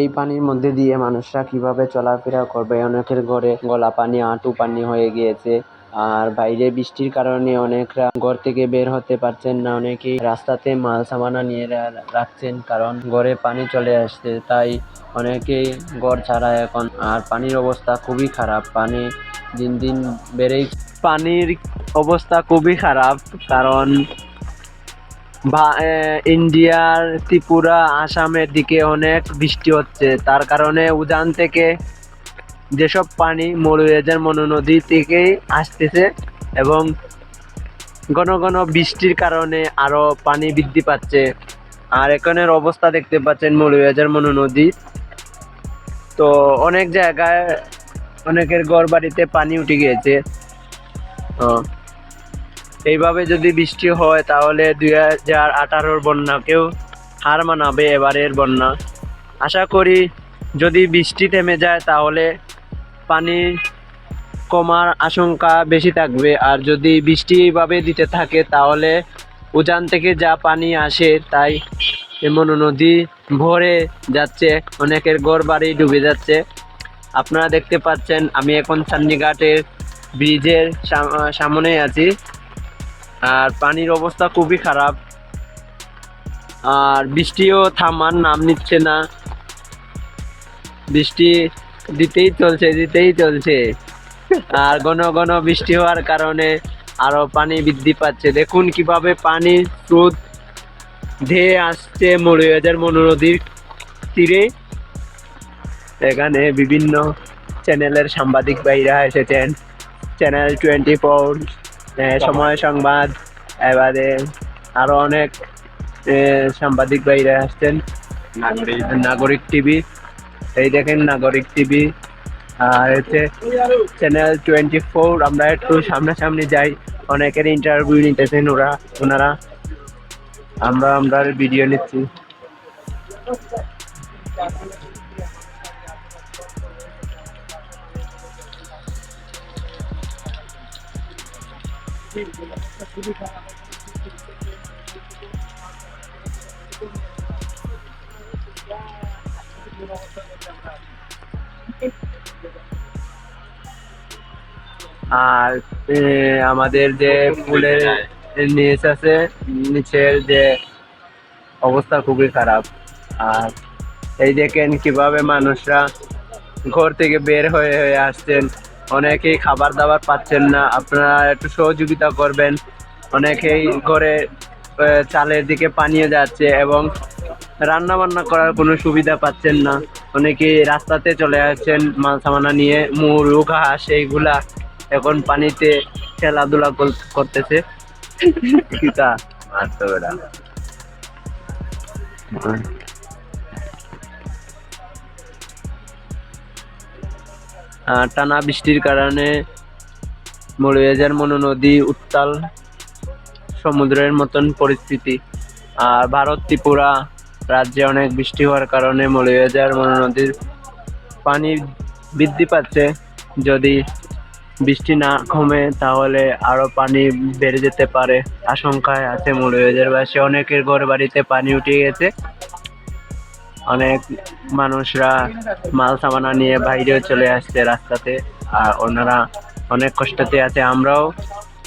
এই পানির মধ্যে দিয়ে মানুষরা কীভাবে চলাফেরা করবে? অনেকের ঘরে গলা পানি হাঁটু পানি হয়ে গিয়েছে। আর বাইরে বৃষ্টির কারণে অনেকরা ঘর থেকে বের হতে পারছেন না। অনেকেই রাস্তাতে মাল সামানা নিয়ে রাখছেন কারণ ঘরে পানি চলে আসছে। তাই অনেকেই ঘর ছাড়া এখন। আর পানির অবস্থা খুবই খারাপ। পানি দিন দিন বেড়েই পানির অবস্থা খুবই খারাপ কারণ ইন্ডিয়ার ত্রিপুরা, আসামের দিকে অনেক বৃষ্টি হচ্ছে। তার কারণে উজান থেকে যেসব পানি মরুয়েজার মনু নদী থেকেই আসতেছে এবং ঘন ঘন বৃষ্টির কারণে আরও পানি বৃদ্ধি পাচ্ছে। আর এখানের অবস্থা দেখতে পাচ্ছেন মরুয়েজার মনু নদী তো অনেক জায়গায় অনেকের ঘর বাড়িতে পানি উঠে গিয়েছে। এইভাবে যদি বৃষ্টি হয়, তাহলে দুই হাজার আঠারোর বন্যাকেও হার মানাবে এবারের বন্যা। আশা করি যদি বৃষ্টি থেমে যায়, তাহলে পানি কমার আশঙ্কা বেশি থাকবে। আর যদি বৃষ্টি এইভাবে দিতে থাকে, তাহলে উজান থেকে যা পানি আসে, তাই এমন নদী ভরে যাচ্ছে, অনেকের ঘর বাড়ি ডুবে যাচ্ছে। আপনারা দেখতে পাচ্ছেন, আমি এখন চান্ডিঘাটের ব্রিজের সাম- সামনে আছি। আর পানির অবস্থা খুবই খারাপ। আর বৃষ্টিও থামার নাম নিচ্ছে না। বৃষ্টি দিতেই চলছে দিতেই চলছে। আর ঘন ঘন বৃষ্টি হওয়ার কারণে আরও পানি বৃদ্ধি পাচ্ছে। দেখুন কীভাবে পানির স্রোত ধেয়ে আসছে মরুয়াজার মনু নদীর তীরে। এখানে বিভিন্ন চ্যানেলের সাংবাদিক ভাইরা এসেছেন। চ্যানেল টোয়েন্টি ফোর সময় সংবাদ এবারে আরও অনেক সাংবাদিক ভাইরা আসছেন। নাগরিক টিভি। এই দেখেন নাগরিক টিভি। আর হচ্ছে চ্যানেল টোয়েন্টি ফোর আমরা একটু সামনাসামনি যাই। অনেকের ইন্টারভিউ নিতেছেন ওরা ওনারা। আমরা আমরা ভিডিও নিচ্ছি। আর আমাদের যে ফুলের নিচ আছে, নিচের যে অবস্থা খুবই খারাপ। আর এই দেখেন কীভাবে মানুষরা ঘর থেকে বের হয়ে হয়ে আসছেন। অনেকেই খাবার দাবার পাচ্ছেন না আপনারা একটু সহযোগিতা করবেন। অনেকেই ঘরে চালের দিকে পানিয়ে যাচ্ছে এবং রান্না বান্না করার কোনো সুবিধা পাচ্ছেন না। অনেকেই রাস্তাতে চলে আসছেন মাল সামানা নিয়ে মুরগ হাঁস এইগুলা এখন পানিতে খেলাধুলা কর- করতেছে। কিতা মারতো টানা বৃষ্টির কারণে মরুয়েজার মনো নদী উত্তাল সমুদ্রের মতন পরিস্থিতি। আর ভারত ত্রিপুরা রাজ্যে অনেক বৃষ্টি হওয়ার কারণে মরুয়েজার মনো নদীর পানি বৃদ্ধি পাচ্ছে। যদি বৃষ্টি না কমে, তাহলে আরও পানি বেড়ে যেতে পারে। আশঙ্কায় আছে মৌলভীবাজার বাসী অনেকের ঘর বাড়িতে পানি উঠে গেছে। অনেক মানুষরা মাল সামানা নিয়ে বাইরেও চলে আসছে রাস্তাতে আর ওনারা অনেক কষ্টতে আছে। আমরাও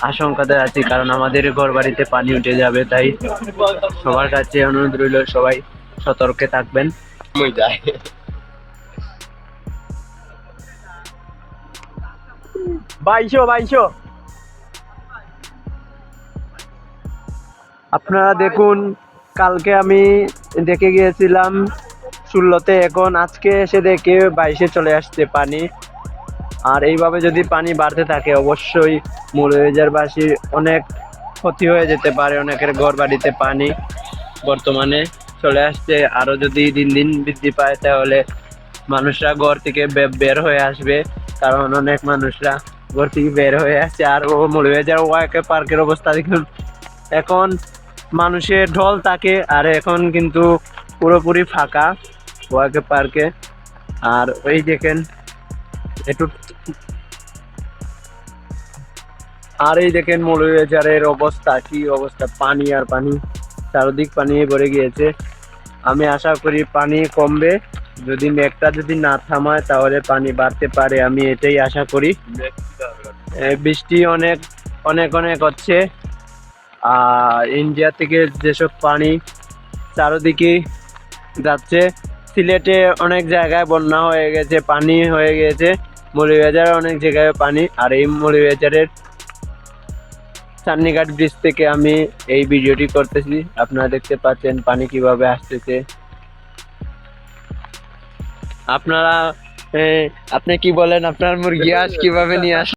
আশঙ্কাতে আছি কারণ আমাদের ঘর বাড়িতে পানি উঠে যাবে তাই সবার কাছে অনুরোধ রইল সবাই সতর্কে থাকবেন। বাইশো বাইশো। আপনারা দেখুন কালকে আমি দেখে গিয়েছিলাম ষোলোতে এখন আজকে এসে দেখে বাইশে চলে আসছে পানি। আর এইভাবে যদি পানি বাড়তে থাকে, অবশ্যই মৌলভীবাজারবাসীর অনেক ক্ষতি হয়ে যেতে পারে, অনেকের ঘর বাড়িতে পানি বর্তমানে চলে আসছে। আরও যদি দিন দিন বৃদ্ধি পায়, তাহলে মানুষরা ঘর থেকে বের হয়ে আসবে। কারণ অনেক মানুষরা ঘর থেকে বের হয়ে আসছে। আর ও মৌলভীবাজার ওয়াকে পার্কের অবস্থা দেখুন। এখন মানুষের ঢল থাকে, আর এখন কিন্তু পুরোপুরি ফাঁকা। ওয়াকে পার্কে। আর ওই দেখেন, একটু আর এই দেখেন মৌলভীবাজারের অবস্থা, কি অবস্থা, পানি আর পানি। চারদিক পানি ভরে গিয়েছে। আমি আশা করি পানি কমবে। যদি মেঘটা যদি না থামায়, তাহলে পানি বাড়তে পারে, আমি এটাই আশা করি। বৃষ্টি অনেক অনেক অনেক হচ্ছে। আর ইন্ডিয়া থেকে যেসব পানি চারোদিকে যাচ্ছে সিলেটে অনেক জায়গায় বন্যা হয়ে গেছে, পানি হয়ে গেছে, মৌলভীবাজারে অনেক জায়গায় পানি। আর এই মৌলভীবাজারের চান্নিঘাট ব্রিজ থেকে আমি এই ভিডিওটি করতেছি। আপনারা দেখতে পাচ্ছেন পানি কীভাবে আসতেছে। আপনারা আপনি কি বলেন, আপনার মুরগি আজ কীভাবে নিয়ে আস